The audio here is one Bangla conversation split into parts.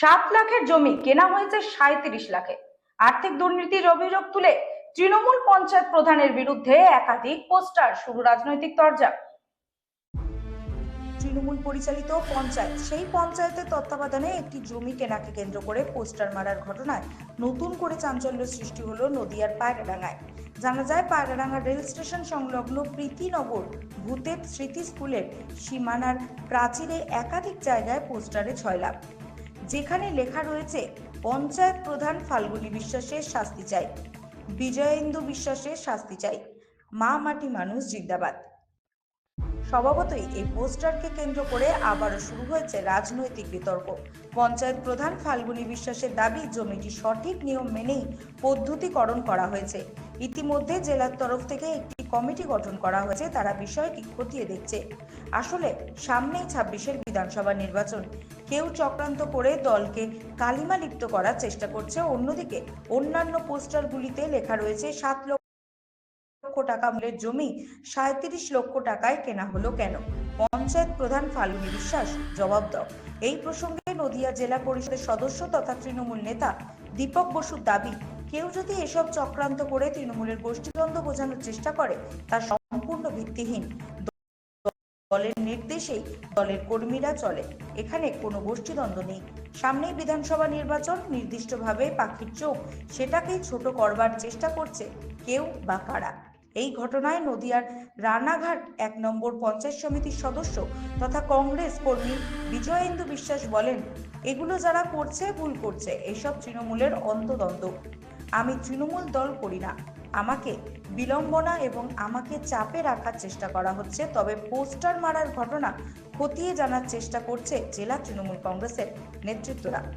সাত লাখের জমি কেনা হয়েছে সাঁত্রিশ লাখে। আর্থিক দুর্নীতির অভিযোগ তুলে তৃণমূল পঞ্চায়েত প্রধানের বিরুদ্ধে একাধিক পোস্টার শুরু রাজনৈতিক তরজা। তৃণমূল পরিচালিত পঞ্চায়েত, সেই পঞ্চায়েতের তত্ত্বাবধানে একটি জমি কেনাকে কেন্দ্র করে পোস্টার মারার ঘটনায় নতুন করে চাঞ্চল্য সৃষ্টি হলো নদিয়ার পায়রাডাঙ্গায়। জানা যায়, পায়রাডাঙ্গা রেল স্টেশন সংলগ্ন প্রীতিনগর ভূতের স্মৃতি স্কুলের সীমানার প্রাচীরে একাধিক জায়গায় পোস্টারে ছয়লাভ যেখানে লেখা রয়েছে, পঞ্চায়েত প্রধান ফাল্গুনী বিশ্বাসের শাস্তি চাই, বিজয়েন্দু বিশ্বাসের শাস্তি চাই, মা মাটি মানুষ জিন্দাবাদ। স্বভাবতই এই পোস্টারকে কেন্দ্র করে আবারও শুরু হয়েছে রাজনৈতিক বিতর্ক। পঞ্চায়েত প্রধান ফাল্গুনী বিশ্বাসের দাবি, জমিটি সঠিক নিয়ম মেনেই পদ্ধতিকরণ করা হয়েছে। ইতিমধ্যে জেলার তরফ থেকে একটি কমিটি গঠন করা হয়েছে, তারা বিষয়টি খতিয়ে দেখছে। আসলে সামনেই ছাব্বিশের বিধানসভা নির্বাচন। কেউ চক্রান্ত করে দলকে কালিমা লিপ্ত করার চেষ্টা করছে। অন্যদিকে অন্যান্য পোস্টারগুলিতে লেখা রয়েছে, সাত লক্ষ লক্ষ টাকা মূল্যের জমি, সাঁত্রিশ লক্ষ টাকায় কেনা হলো কেন? পঞ্চায়েত প্রধান ফাল্গুনী বিশ্বাস জবাব দাও। এই প্রসঙ্গে নদিয়া জেলা পরিষদের সদস্য তথা তৃণমূল নেতা দীপক বসুর দাবি কেউ যদি এসব চক্রান্ত করে তৃণমূলের গোষ্ঠীদ্বন্দ্ব বোঝানোর চেষ্টা করে, তা সম্পূর্ণ ভিত্তিহীন। দলের নির্দেশেই দলের কর্মীরা চলে। এখানে কোনো গোষ্ঠীদ্বন্দ্ব নেই। সামনেই বিধানসভা নির্বাচন, নির্দিষ্টভাবে পাখির চোখ। সেটাকেই ছোট করবার চেষ্টা করছে কেউ বা কারা। এই ঘটনায় নদিয়ার রানাঘাট এক নম্বর পঞ্চায়েত সমিতির সদস্য তথা কংগ্রেস কর্মী বিজয়েন্দু বিশ্বাস বলেন, এগুলো যারা করছে, ভুল করছে, এসব তৃণমূলের অন্তদ্বন্দ্ব আমি তৃণমূল দল করি না। আমাকে বিলম্বনা এবং আমাকে চাপে রাখার চেষ্টা করা হচ্ছে, তবে পোস্টার মারার ঘটনা খতিয়ে জানার চেষ্টা করছে জেলা তৃণমূল কংগ্রেসের নেতৃত্বরা।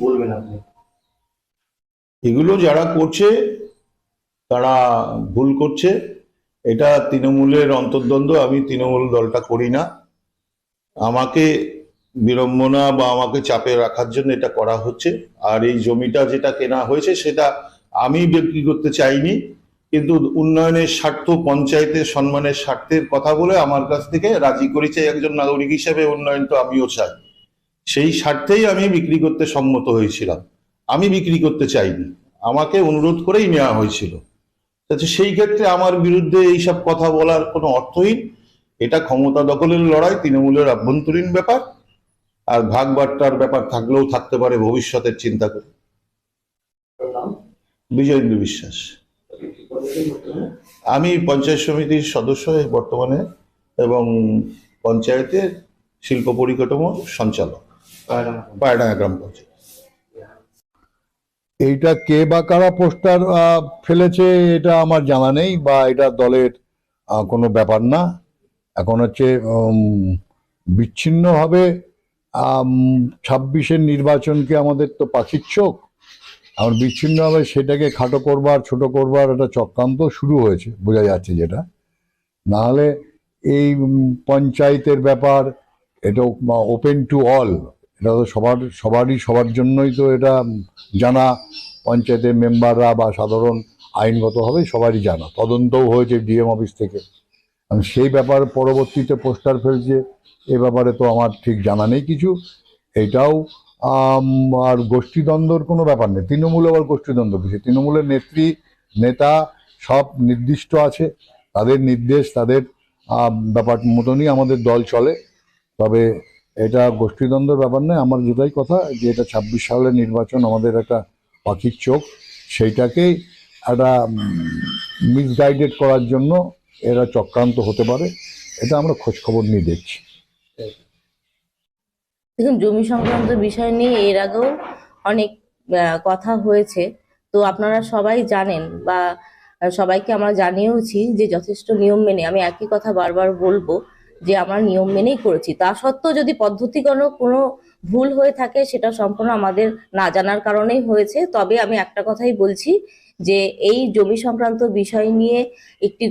বলবেন আপনি। এগুলো যারা করছে, তারা ভুল করছে। এটা তৃণমূলের অন্তর্দ্বন্দ্ব, আমি তৃণমূল দলটা করি না। আমাকে বিড়ম্বনা বা আমাকে চাপে রাখার জন্য এটা করা হচ্ছে। আর এই জমিটা যেটা কেনা হয়েছে, সেটা আমি বিক্রি করতে চাইনি। কিন্তু উন্নয়নের স্বার্থ, পঞ্চায়েতের সম্মানের স্বার্থের কথা বলে আমার কাছ থেকে রাজি করেছে একজন নাগরিক হিসেবে উন্নয়ন তো আমিও চাই। সেই স্বার্থেই আমি বিক্রি করতে সম্মত হয়েছিলাম। আমি বিক্রি করতে চাইনি। আমাকে অনুরোধ করেই নেওয়া হয়েছিল। সেই ক্ষেত্রে আমার বিরুদ্ধে এইসব কথা বলার কোনো অর্থহীন। এটা ক্ষমতা দখলের লড়াই, তৃণমূলের আভ্যন্তরীণ ব্যাপার। আর ভাগ বাট্টার ব্যাপার থাকলেও থাকতে পারে ভবিষ্যতের চিন্তা করে। বিজয়েন্দ্র বিশ্বাস? আমি পঞ্চায়েত সমিতির সদস্য বর্তমানে এবং পঞ্চায়েতের শিল্প পরিকাঠামো সঞ্চালক। পায়ডাঙ্গা গ্রাম পঞ্চায়েত। এইটা কে বা কারা পোস্টার ফেলেছে এটা আমার জানা নেই বা এটা দলের কোনো ব্যাপার না। এখন হচ্ছে বিচ্ছিন্নভাবে ছাব্বিশের নির্বাচনকে আমাদের তো পাখির চোখ। এখন বিচ্ছিন্নভাবে সেটাকে খাটো করবার, ছোট করবার একটা চক্রান্ত শুরু হয়েছে, বোঝা যাচ্ছে যেটা। নাহলে এই পঞ্চায়েতের ব্যাপার, এটা ওপেন টু অল। এটা তো সবার, সবারই, সবার জন্যই তো এটা জানা। পঞ্চায়েতের মেম্বাররা বা সাধারণ আইনগতভাবে সবারই জানা। তদন্তও হয়েছে ডিএম অফিস থেকে। আমি সেই ব্যাপার পরবর্তীতে পোস্টার ফেলছে। এ ব্যাপারে তো আমার ঠিক জানা নেই কিছু। এটাও আর গোষ্ঠীদ্বন্দ্বর কোনো ব্যাপার নেই। তৃণমূল আবার গোষ্ঠীদ্বন্দ্ব কিছু তৃণমূলের নেত্রী, নেতা সব নির্দিষ্ট আছে। তাদের নির্দেশ, তাদের ব্যাপার মতনই আমাদের দল চলে। তবে এটা গোষ্ঠীদ্বন্দ্বের ব্যাপার নয়, আমার যেটাই কথা যে এটা ছাব্বিশ সালের নির্বাচন, আমাদের একটা পাখির চোখ সেইটাকেই একটা মিসগাইডেড করার জন্য এরা চক্রান্ত হতে পারে, এটা আমরা খোঁজখবর নিয়ে দেখছি। দেখুন, জমি সংক্রান্ত বিষয় নিয়ে এর আগেও অনেক কথা হয়েছে। তো আপনারা সবাই জানেন বা সবাইকে আমরা জানিয়েওছি যে যথেষ্ট নিয়ম মেনে, আমি একই কথা বারবার বলব যে আমরা নিয়ম মেনেই করেছি। তা সত্ত্বেও যদি পদ্ধতিগত কোনো ভুল হয়ে থাকে, সেটা সম্পূর্ণ আমাদের না জানার কারণেই হয়েছে। তবে আমি একটা কথাই বলছি যে, এই জমি সংক্রান্ত বিষয় নিয়ে একটি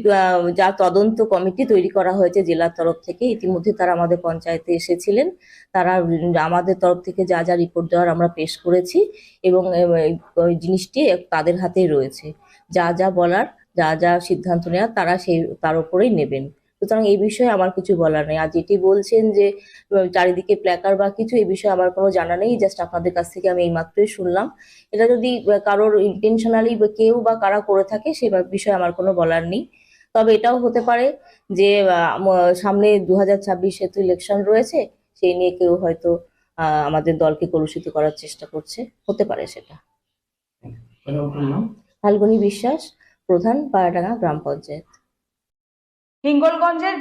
যা তদন্ত কমিটি তৈরি করা হয়েছে জেলার তরফ থেকে, ইতিমধ্যে তারা আমাদের পঞ্চায়েতে এসেছিলেন। তারা আমাদের তরফ থেকে যা যা রিপোর্ট দেওয়ার আমরা পেশ করেছি এবং ওই জিনিসটি তাদের হাতেই রয়েছে। যা যা বলার, যা যা সিদ্ধান্ত নেওয়ার তারা সেই, তার উপরেই নেবেন। সুতরাং এই বিষয়ে আমার কিছু বলার নেই। আর যেটি বলছেন যে চারিদিকে প্ল্যাকার বা কিছু এই বিষয়ে আমার কোনো জানা নেই। জাস্ট আপনাদের কাছ থেকে আমি এই মাত্রই শুনলাম। এটা যদি কারোর ইন্টেনশনালি কেউ বা কারা করে থাকে সে বিষয়ে আমার কোনো বলার নেই। তবে এটাও হতে পারে যে সামনে দু হাজার ছাব্বিশে তো ইলেকশন রয়েছে সেই নিয়ে কেউ হয়তো আহ, আমাদের দলকে কলুষিত করার চেষ্টা করছে। হতে পারে সেটা। ফাল্গুনী বিশ্বাস প্রধান পায়রাডাঙ্গা গ্রাম পঞ্চায়েত। হিঙ্গলগঞ্জের